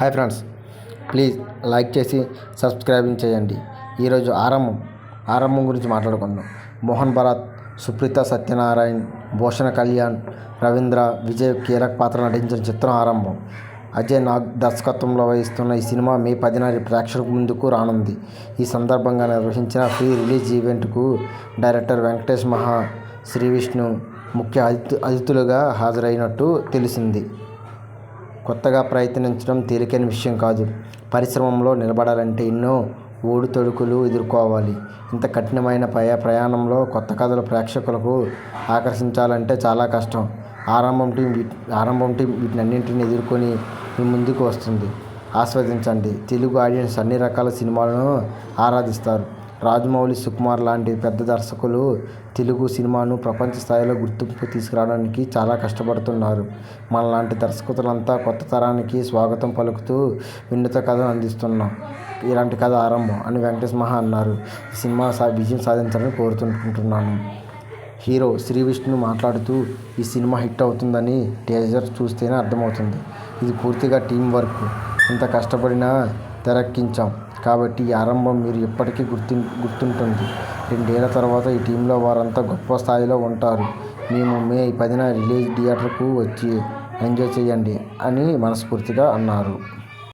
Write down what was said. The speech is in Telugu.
Hi friends. ప్లీజ్ లైక్ చేసి సబ్స్క్రైబింగ్ చేయండి. ఈరోజు ఆరంభం ఆరంభం గురించి మాట్లాడుకుందాం. మోహన్ భరత్ సుప్రీత సత్యనారాయణ్ భూషణ కళ్యాణ్ రవీంద్ర విజయ్ కీలక పాత్ర నటించిన చిత్రం ఆరంభం. అజయ్ నాగ్ దర్శకత్వంలో వహిస్తున్న ఈ సినిమా మే పదినారి ప్రేక్షకుల ముందుకు రానుంది. ఈ సందర్భంగా నిర్వహించిన ఫ్రీ రిలీజ్ ఈవెంట్కు డైరెక్టర్ వెంకటేష్ మహా శ్రీ విష్ణు ముఖ్య అతిథి అతిథులుగా హాజరైనట్టు తెలిసింది. కొత్తగా ప్రయత్నించడం తేలికైన విషయం కాదు. పరిశ్రమలో నిలబడాలంటే ఎన్నో ఒడిదుడుకులు ఎదుర్కోవాలి. ఇంత కఠినమైన పయ ప్రయాణంలో కొత్త కథలు ప్రేక్షకులకు ఆకర్షించాలంటే చాలా కష్టం. ఆరంభం టీం వీటి ఆరంభం టీం వీటినన్నింటిని ఎదుర్కొని మీ ముందుకు వస్తుంది. ఆస్వాదించండి. తెలుగు ఆడియన్స్ అన్ని రకాల సినిమాలను ఆరాధిస్తారు. రాజమౌళి సుకుమార్ లాంటి పెద్ద దర్శకులు తెలుగు సినిమాను ప్రపంచ స్థాయిలో గుర్తింపు తీసుకురావడానికి చాలా కష్టపడుతున్నారు. మనలాంటి దర్శకులంతా కొత్త తరానికి స్వాగతం పలుకుతూ వినూత్న కథను అందిస్తున్నాం ఇలాంటి కథ ఆరంభం అని వెంకటేష్ మహా అన్నారు. ఈ సినిమా సా విజయం సాధించాలని కోరుతుంటున్నాను. హీరో శ్రీ విష్ణు మాట్లాడుతూ ఈ సినిమా హిట్ అవుతుందని టీజర్ చూస్తేనే అర్థమవుతుంది. ఇది పూర్తిగా టీం వర్క్. ఇంత కష్టపడినా తెరక్కించాం. కాబట్టి ఈ ఆరంభం మీరు ఎప్పటికీ గుర్తి గుర్తుంటుంది. రెండేళ్ళ తర్వాత ఈ టీంలో వారంతా గొప్ప స్థాయిలో ఉంటారు. మేము మే పదిన రిలీజ్ థియేటర్కు వచ్చి ఎంజాయ్ చేయండి అని మనస్ఫూర్తిగా అన్నారు.